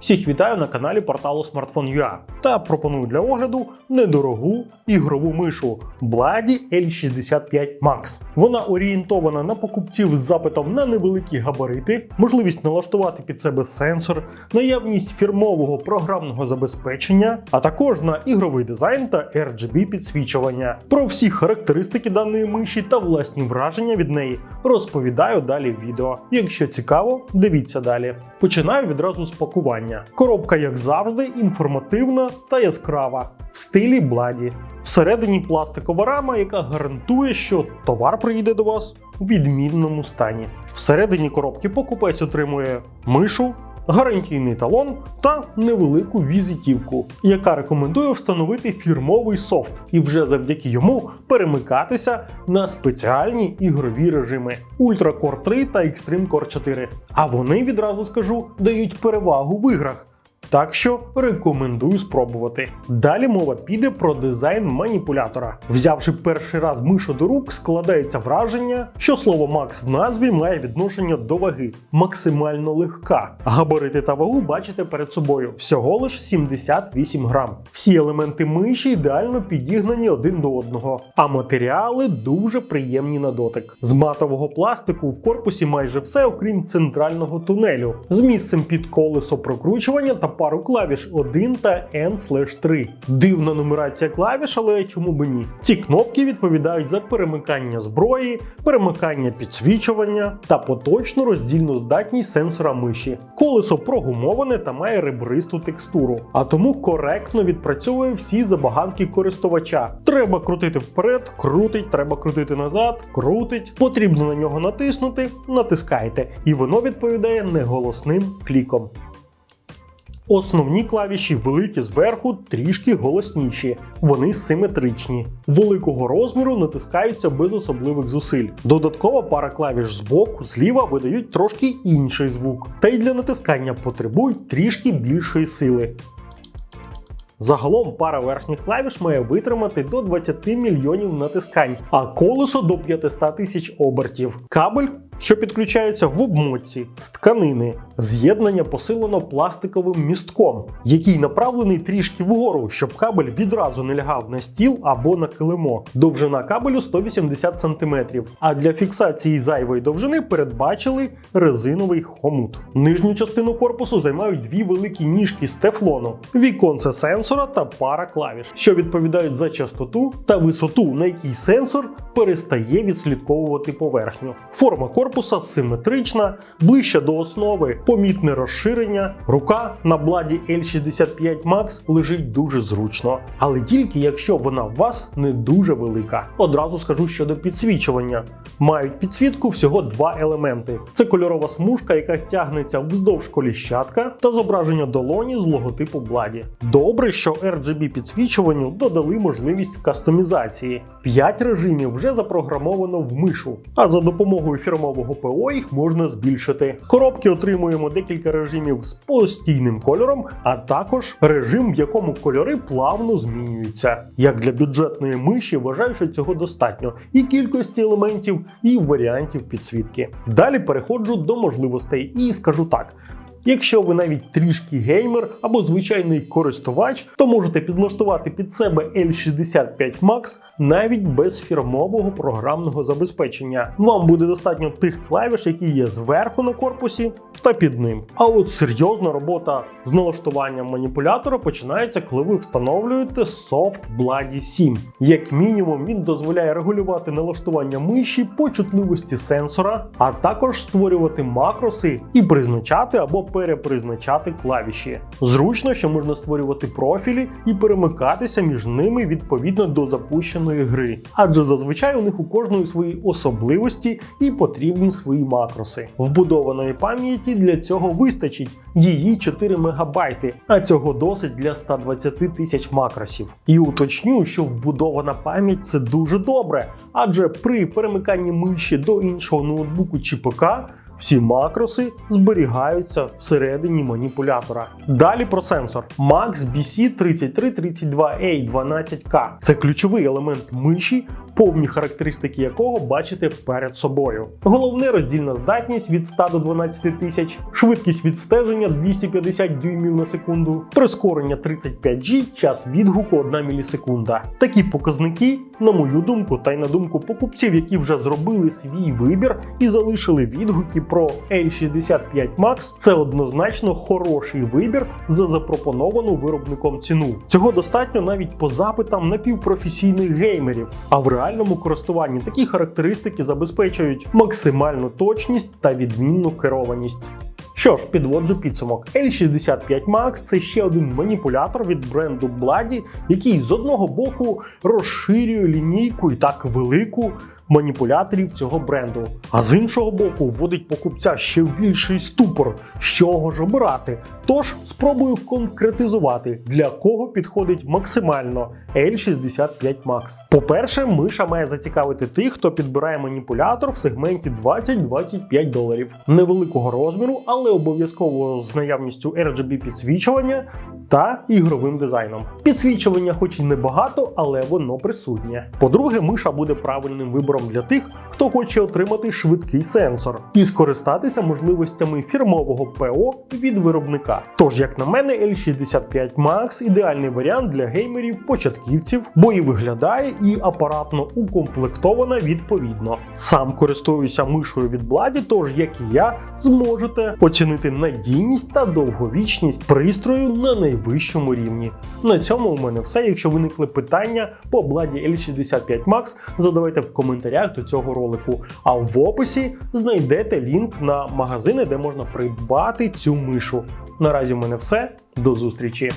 Всіх вітаю на каналі порталу Smartphone.ua та пропоную для огляду недорогу ігрову мишу Blady L65 Max. Вона орієнтована на покупців з запитом на невеликі габарити, можливість налаштувати під себе сенсор, наявність фірмового програмного забезпечення, а також на ігровий дизайн та RGB підсвічування. Про всі характеристики даної миші та власні враження від неї розповідаю далі в відео. Якщо цікаво, дивіться далі. Починаю відразу з пакування. Коробка, як завжди, інформативна та яскрава в стилі Бладі. Всередині пластикова рама, яка гарантує, що товар приїде до вас у відмінному стані. Всередині коробки покупець отримує мишу, гарантійний талон та невелику візитівку, яка рекомендує встановити фірмовий софт і вже завдяки йому перемикатися на спеціальні ігрові режими Ultra Core 3 та Extreme Core 4. А вони відразу скажу дають перевагу в іграх. Так що рекомендую спробувати. Далі мова піде про дизайн маніпулятора. Взявши перший раз мишу до рук, складається враження, що слово Макс в назві має відношення до ваги, максимально легка. Габарити та вагу бачите перед собою всього лиш 78 грам. Всі елементи миші ідеально підігнані один до одного, а матеріали дуже приємні на дотик. З матового пластику в корпусі майже все, окрім центрального тунелю, з місцем під колесо прокручування та пару клавіш 1 та N/3. Дивна нумерація клавіш, але чому би ні? Ці кнопки відповідають за перемикання зброї, перемикання підсвічування та поточну роздільну здатність сенсора миші. Колесо прогумоване та має ребристу текстуру, а тому коректно відпрацьовує всі забаганки користувача. Треба крутити вперед, крутить, треба крутити назад, крутить. Потрібно на нього натиснути, натискайте, і воно відповідає неголосним кліком. Основні клавіші великі зверху, трішки голосніші. Вони симетричні. Великого розміру натискаються без особливих зусиль. Додаткова пара клавіш збоку, зліва видають трошки інший звук. Та й для натискання потребують трішки більшої сили. Загалом пара верхніх клавіш має витримати до 20 мільйонів натискань, а колесо до 500 тисяч обертів. Кабель, що підключається в обмотці з тканини, з'єднання посилено пластиковим містком, який направлений трішки вгору, щоб кабель відразу не лягав на стіл або на килимо. Довжина кабелю 180 см, а для фіксації зайвої довжини передбачили резиновий хомут. Нижню частину корпусу займають дві великі ніжки з тефлону, віконце сенсора та пара клавіш, що відповідають за частоту та висоту, на якій сенсор перестає відслідковувати поверхню. Форма корпуса симетрична, ближче до основи, помітне розширення. Рука на бладі L65 Max лежить дуже зручно, але тільки якщо вона у вас не дуже велика. Одразу скажу щодо підсвічування. Мають підсвітку всього два елементи: це кольорова смужка, яка тягнеться вздовж коліщатка, та зображення долоні з логотипу бладі. Добре, що RGB підсвічуванню додали можливість кастомізації. 5 режимів вже запрограмовано в мишу, а за допомогою фірмового ПО їх можна збільшити. Коробки отримуємо декілька режимів з постійним кольором, а також режим, в якому кольори плавно змінюються. Як для бюджетної миші, вважаю, що цього достатньо і кількості елементів, і варіантів підсвітки. Далі переходжу до можливостей і скажу так. Якщо ви навіть трішки геймер або звичайний користувач, то можете підлаштувати під себе L65 Max навіть без фірмового програмного забезпечення. Вам буде достатньо тих клавіш, які є зверху на корпусі та під ним. А от серйозна робота з налаштуванням маніпулятора починається, коли ви встановлюєте софт Bloody 7. Як мінімум, він дозволяє регулювати налаштування миші по чутливості сенсора, а також створювати макроси і призначати або перепризначати клавіші. Зручно, що можна створювати профілі і перемикатися між ними відповідно до запущеної гри, адже зазвичай у них у кожної свої особливості і потрібні свої макроси. Вбудованої пам'яті для цього вистачить її 4 МБ, а цього досить для 120 тисяч макросів. І уточню, що вбудована пам'ять це дуже добре, адже при перемиканні миші до іншого ноутбуку чи ПК всі макроси зберігаються всередині маніпулятора. Далі про сенсор Max BC3332A12K. Це ключовий елемент миші, повні характеристики якого бачите перед собою. Головне роздільна здатність від 100 до 12 тисяч, швидкість відстеження 250 дюймів на секунду, прискорення 35G, час відгуку 1 мілісекунда. Такі показники, на мою думку, та й на думку покупців, які вже зробили свій вибір і залишили відгуки про L65 Max, це однозначно хороший вибір за запропоновану виробником ціну. Цього достатньо навіть по запитам напівпрофесійних геймерів. А в реальному користуванні такі характеристики забезпечують максимальну точність та відмінну керованість. Що ж, підводжу підсумок. L65 Max це ще один маніпулятор від бренду Blady, який з одного боку розширює лінійку і так велику маніпуляторів цього бренду, а з іншого боку вводить покупця ще в більший ступор, з чого ж обирати. Тож спробую конкретизувати, для кого підходить максимально L65 Max. По-перше, миша має зацікавити тих, хто підбирає маніпулятор в сегменті 20-25 доларів невеликого розміру, але обов'язково з наявністю RGB підсвічування та ігровим дизайном. Підсвічування, хоч і небагато, але воно присутнє. По-друге, миша буде правильним вибором для тих, хто хоче отримати швидкий сенсор і скористатися можливостями фірмового ПО від виробника. Тож, як на мене, L65 Max ідеальний варіант для геймерів, початківців, бо і виглядає і апаратно укомплектована відповідно. Сам користуюся мишою від Bloody, тож як і я, зможете оцінити надійність та довговічність пристрою на найвищому рівні. На цьому у мене все. Якщо виникли питання по Bloody L65 Max, задавайте в коментарях до цього ролику. А в описі знайдете лінк на магазини, де можна придбати цю мишу. Наразі в мене все. До зустрічі!